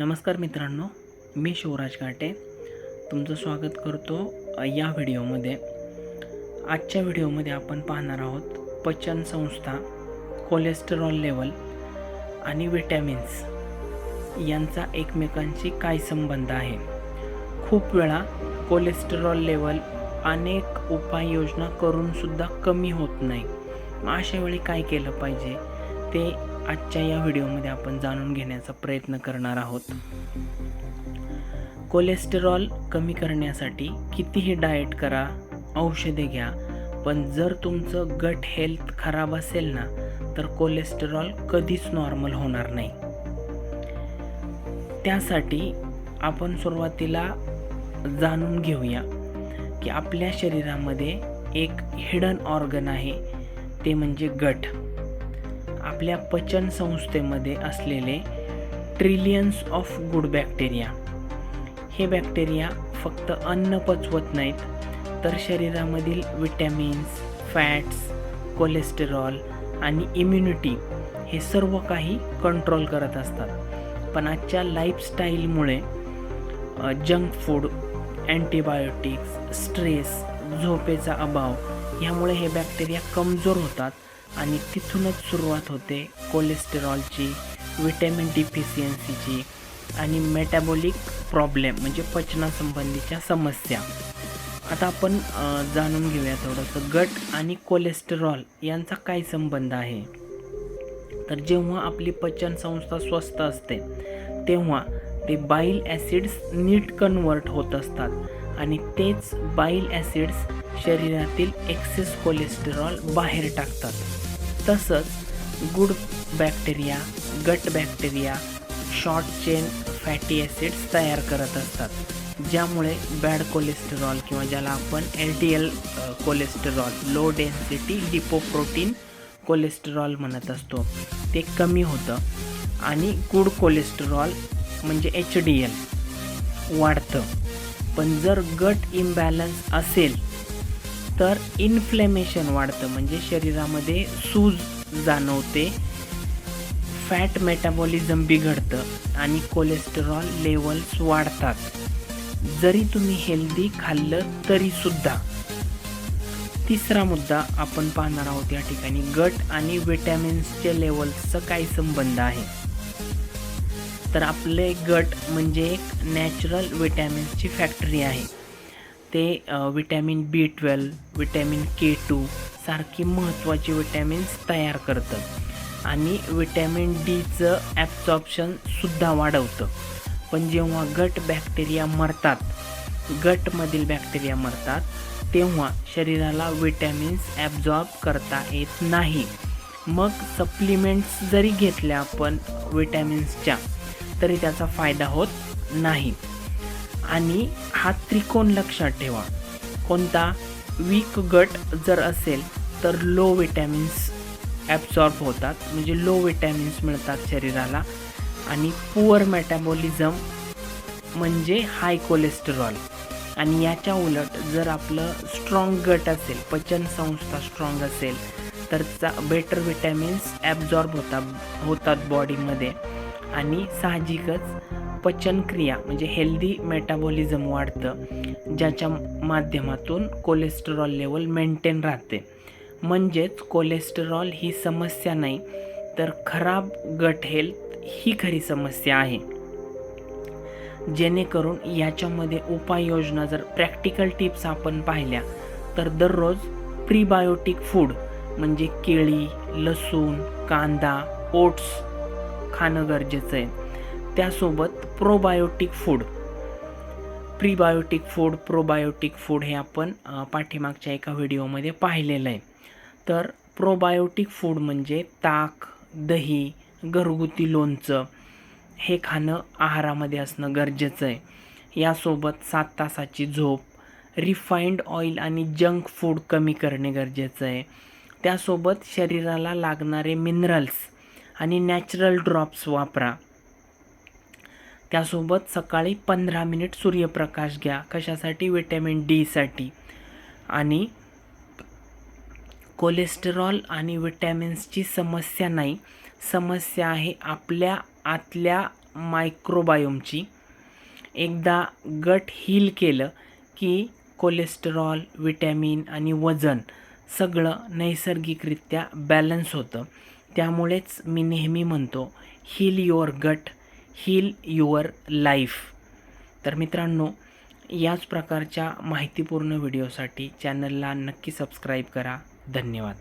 नमस्कार मित्रांनो मी शिवराज काटे तुमचं स्वागत करतो या व्हिडिओमध्ये. आजच्या व्हिडिओमध्ये आपण पाहणार आहोत पचन संस्था कोलेस्टेरॉल लेवल आणि विटॅमिन्स यांचा एकमेकांशी काय संबंध आहे? खूप वेळा कोलेस्टेरॉल लेवल अनेक उपाययोजना करूनसुद्धा कमी होत नाही. मग अशा वेळी काय केलं पाहिजे? ते आजच्या या व्हिडिओमध्ये आपण जाणून घेण्याचा प्रयत्न करणार आहोत. कोलेस्टेरॉल कमी करण्यासाठी कितीही डाएट करा औषधे घ्या पण जर तुमचं गट हेल्थ खराब असेल ना तर कोलेस्टेरॉल कधीच नॉर्मल होणार नाही. त्यासाठी आपण सुरुवातीला जाणून घेऊया की आपल्या शरीरामध्ये एक हिडन ऑर्गन आहे ते म्हणजे गट. आपल्या पचन संस्थेमध्ये असलेले ट्रिलियन्स ऑफ गुड बॅक्टेरिया हे बॅक्टेरिया फक्त अन्न पचवत नाहीत तर शरीरामधील विटॅमिन्स फॅट्स कोलेस्टेरॉल आणि इम्युनिटी हे सर्व काही कंट्रोल करत असतात. पण आजच्या लाईफस्टाईलमुळे जंक फूड अँटीबायोटिक्स स्ट्रेस झोपेचा अभाव ह्यामुळे हे बॅक्टेरिया कमजोर होतात. आणि तिथूनच सुरुवात होते कोलेस्टेरॉलची विटॅमिन डिफिशियन्सीची आणि मेटॅबॉलिक प्रॉब्लेम म्हणजे पचनासंबंधीच्या समस्या. आता आपण जाणून घेऊया थोडंसं गट आणि कोलेस्टेरॉल यांचा काय संबंध आहे. तर जेव्हा आपली पचन संस्था स्वस्त असते तेव्हा ते बाईल ॲसिड्स नीट कन्वर्ट होत असतात आणि तेच बाईल ॲसिड्स शरीरातील एक्सेस कोलेस्टेरॉल बाहेर टाकतात. तसंच good bacteria gut bacteria short chain fatty acids तयार करत असतात. ज्यामुळे बॅड कोलेस्टेरॉल किंवा ज्याला आपण L T L cholesterol low density lipoprotein cholesterol म्हणत असतो ते कमी होतं आणि गुड कोलेस्टेरॉल म्हणजे एच डी एल वाढतं. पण जर गट इम्बॅलन्स असेल तर इन्फ्लेमेशन वाढतं. म्हणजे शरीरामध्ये सूज जाणवते फॅट मेटाबॉलिझम बिघडतं आणि कोलेस्टेरॉल लेवल्स वाढतात. जरी तुम्ही हेल्दी खाल्लं तरीसुद्धा. तिसरा मुद्दा आपण पाहणार आहोत या ठिकाणी गट आणि विटॅमिन्सच्या लेवल्सचा काय संबंध आहे? तर आपले गट म्हणजे एक नॅचरल विटॅमिन्सची फॅक्टरी आहे. ते vitamin B twelve vitamin K two सारखी महत्त्वाची विटॅमिन्स तयार करतं. आणि विटॅमिन डीचं ॲब्सॉर्प्शनसुद्धा वाढवतं. पण जेव्हा गट बॅक्टेरिया मरतात गटमधील बॅक्टेरिया मरतात तेव्हा शरीराला विटॅमिन्स ॲब्झॉर्ब करता येत नाही. मग सप्लिमेंट्स जरी घेतल्या आपण विटॅमिन्सच्या तरी त्याचा फायदा होत नाही. आणि हा त्रिकोण लक्षात ठेवा. कोणता? वीक गट जर असेल तर लो विटॅमिन्स ॲब्सॉर्ब होतात. म्हणजे लो विटॅमिन्स मिळतात शरीराला. आणि पुअर मेटाबॉलिझम म्हणजे हाय कोलेस्टेरॉल आणि याच्या उलट जर आपलं स्ट्रॉंग गट असेल पचन संस्था स्ट्रॉंग असेल तर चा बेटर विटॅमिन्स ॲब्झॉर्ब होतात होतात बॉडीमध्ये आणि साहजिकच पचनक्रिया म्हणजे हेल्दी मेटाबॉलिझम वाढतं ज्याच्या माध्यमातून कोलेस्टेरॉल लेवल मेंटेन राहते. म्हणजेच कोलेस्टेरॉल ही समस्या नाही तर खराब गट हेल्थ ही खरी समस्या आहे. जेणेकरून याच्यामध्ये उपाययोजना जर प्रॅक्टिकल टिप्स आपण पाहिल्या तर दररोज प्रीबायोटिक फूड म्हणजे केळी लसूण कांदा ओट्स खाणं गरजेचं आहे. त्यासोबत probiotic food prebiotic food probiotic food हे आपण पाठीमागच्या एका व्हिडिओमध्ये पाहिलेलं आहे. तर प्रोबायोटिक फूड म्हणजे ताक दही घरगुती लोणचं हे खाणं आहारामध्ये असणं गरजेचं आहे. यासोबत सात तासाची झोप रिफाईंड ऑइल आणि जंक फूड कमी करणे गरजेचं आहे. त्यासोबत शरीराला लागणारे मिनरल्स आणि नॅचरल ड्रॉप्स वापरा. त्यासोबत सकाळी पंधरा मिनिट सूर्यप्रकाश घ्या. कशासाठी? विटॅमिन डीसाठी आणि कोलेस्टेरॉल आणि विटॅमिन्सची समस्या नाही. समस्या आहे आपल्या आतल्या मायक्रोबायोमची. एकदा गट हील केलं की कोलेस्टेरॉल विटॅमिन आणि वजन सगळं नैसर्गिकरित्या बॅलन्स होतं. त्यामुळेच मी नेहमी म्हणतो heal your gut heal your life तर मित्रांनो याच प्रकारच्या माहितीपूर्ण व्हिडिओसाठी चॅनलला नक्की सबस्क्राईब करा. धन्यवाद.